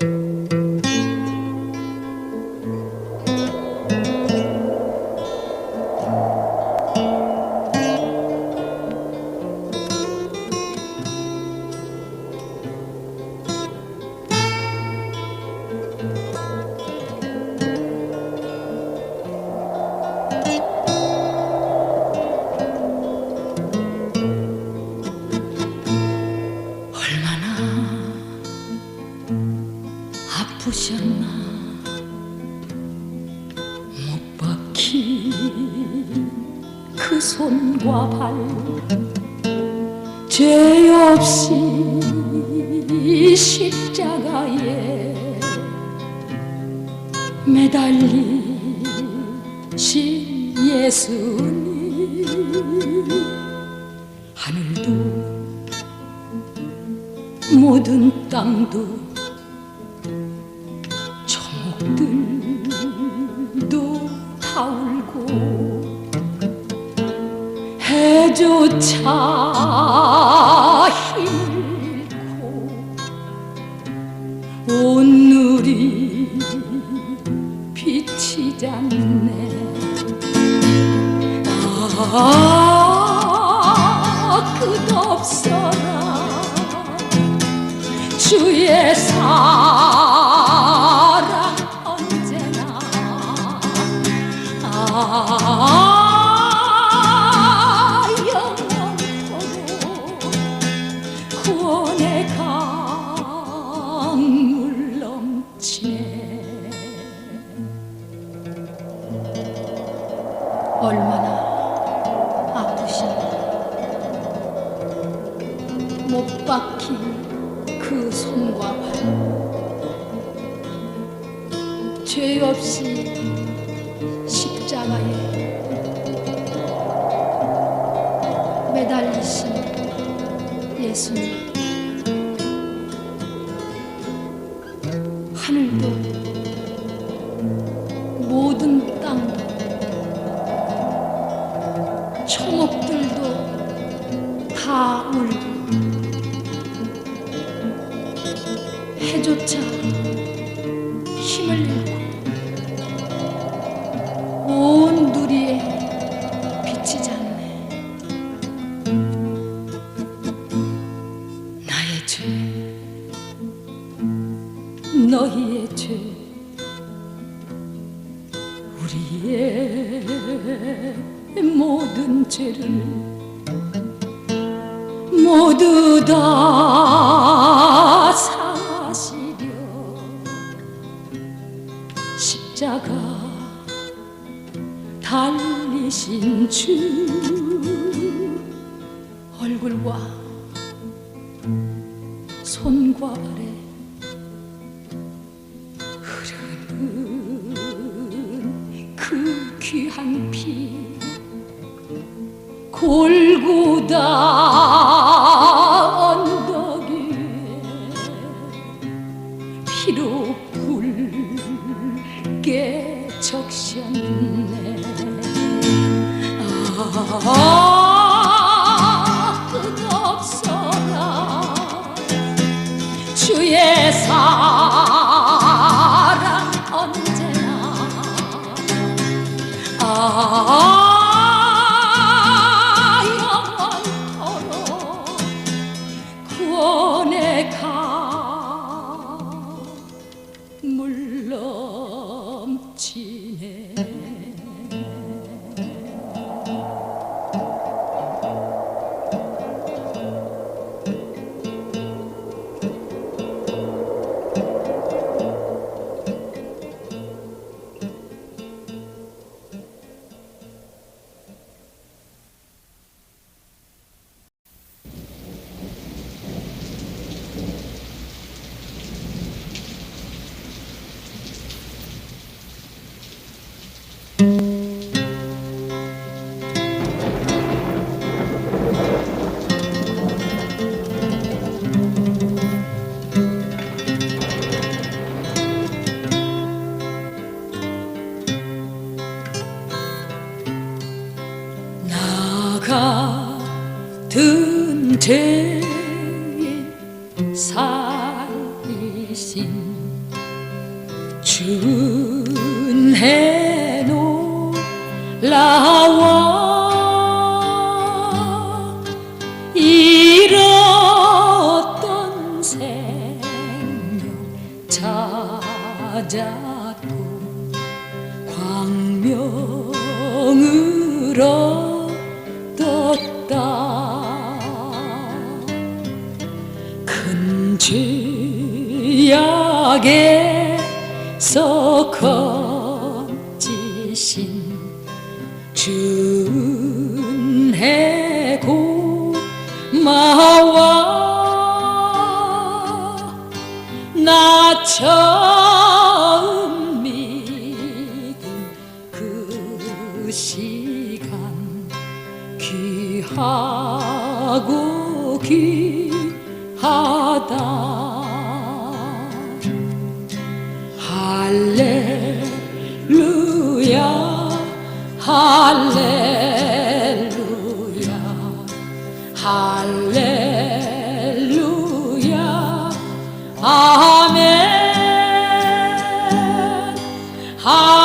うん。 주신 그 손과 발 죄 없이 십자가에 매달리신 예수님. 하늘도 모든 땅도 조차 힘들고 오늘이 빛이지 않네. 아 하늘도 모든 죄를 모두 다 사시려. 십자가 달리신 주 얼굴과 손과 啊。 찾았고 광명을 얻었다. 큰 죄악에서 건지신 준해 고마워 나 처음 Ha!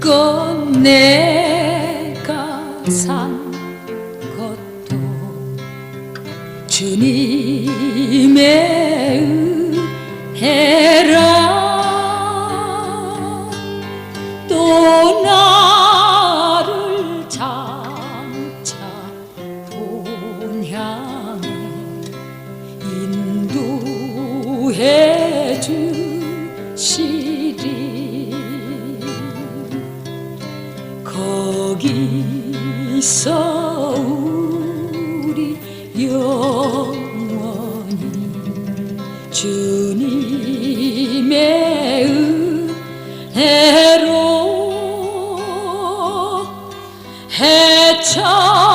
껏 내가 산 것도 주님의 은혜라 영원히 주님의 은혜로 해처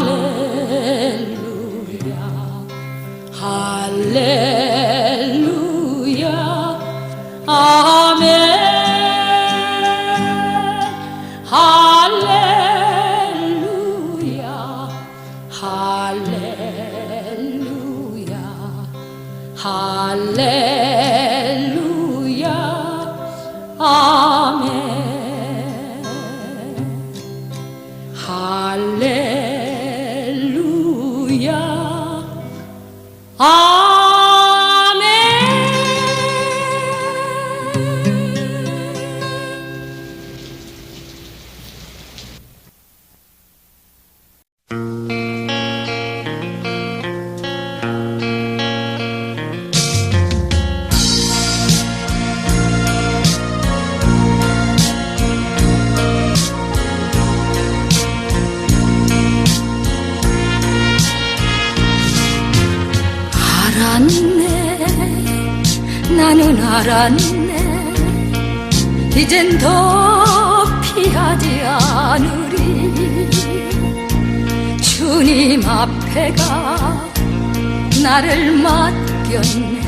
Hallelujah. Hallelujah. 이젠 더 피하지 않으리. 주님 앞에가 나를 맡겼네.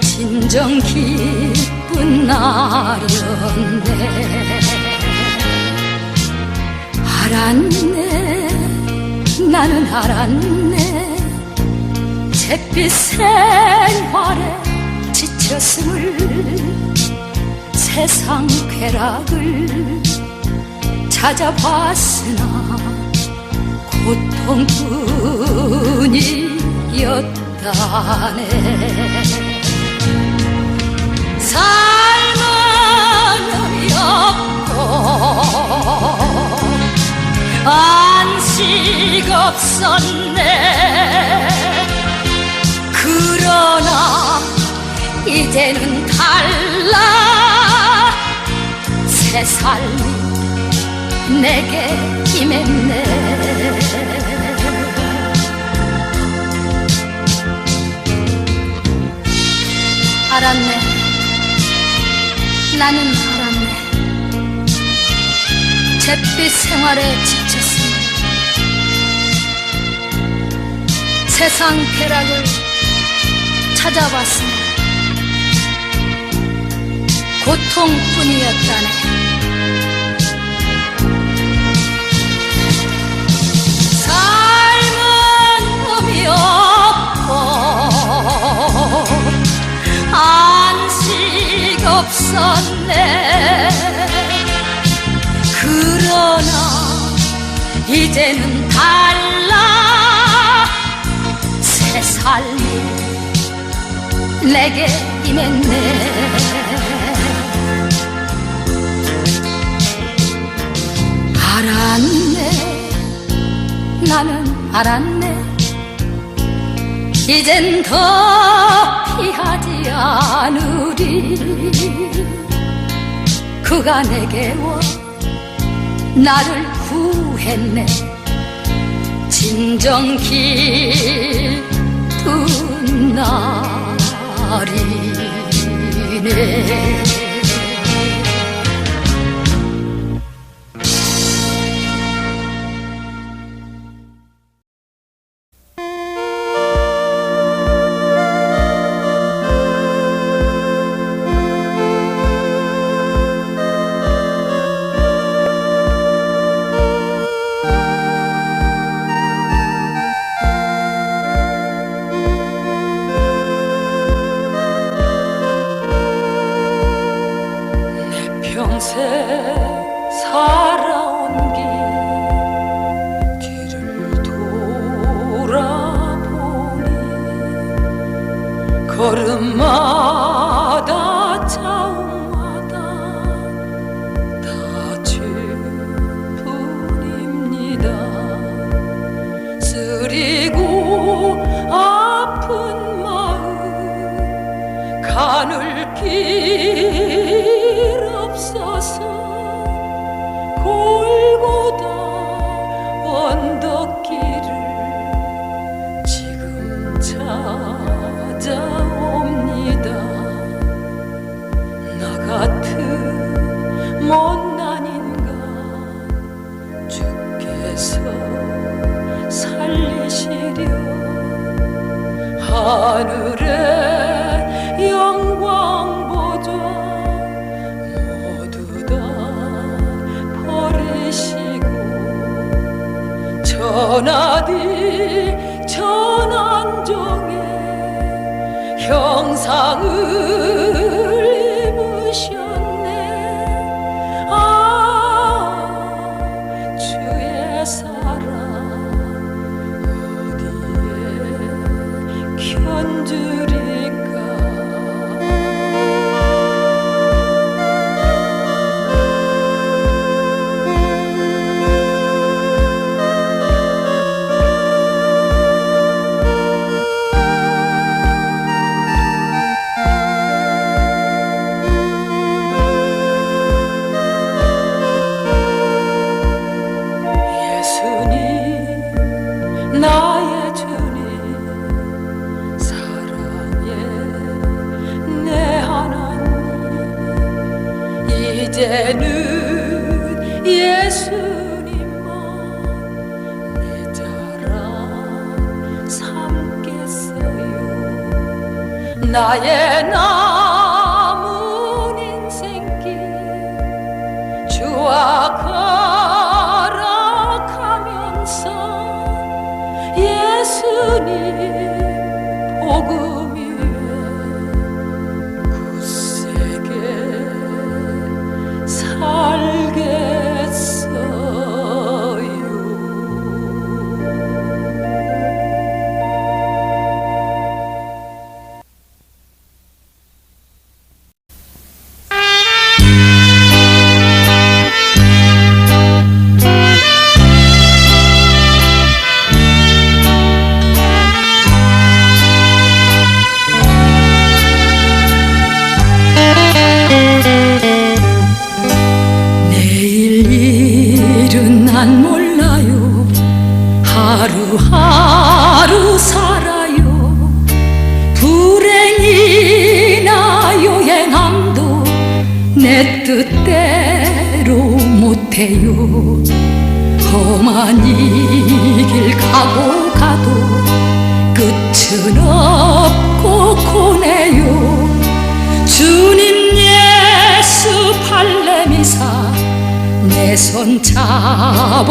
진정 기쁜 날이었네. 알았네. 나는 알았네. 잿빛 생활에 지쳤음을 세상 쾌락을 찾아봤으나 고통뿐이었다네. 삶은 없고 안식 없었네. 그러나 이제는 달라 새 삶이 내게 임했네. 알았네. 나는 알았네. 잿빛 생활에 지쳤으니 세상 쾌락을 찾아봤으니 고통뿐이었다네 없고 안식 없었네. 그러나 이제는 달라. 새 삶이 내게 임했네. 알았네. 나는 알았네 이젠 더 피하지 않으리. 그가 내게 와 나를 구했네. 진정 깊은 날이네 길 없어서 골고다 언덕길을 지금 찾아옵니다. 나 같은 못난 인간 주께서 살리시려 하늘 버리시고 전하디 전한종의 형상을 Elena. 집은 없고 고네요. 주님 예수 팔레미사 내 손 잡아주소서.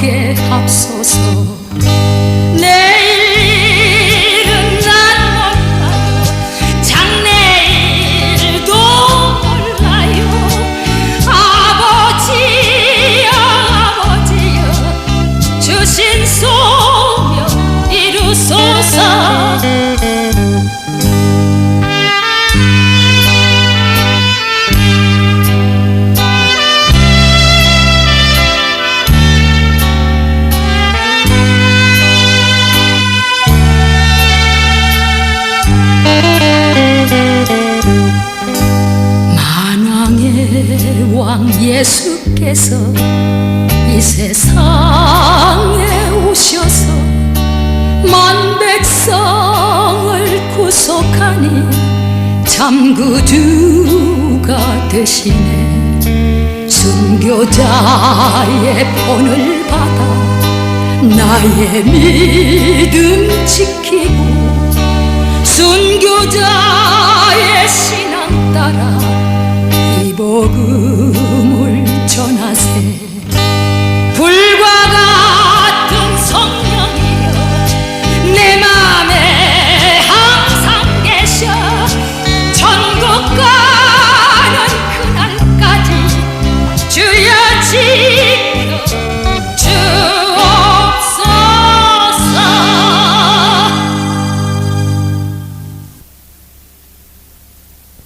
함께 합소. 예수께서 이 세상에 오셔서 만 백성을 구속하니 참 구주가 되시네. 순교자의 본을 받아 나의 믿음 지키고 순교자의 신앙 따라 이 복음 yo nací.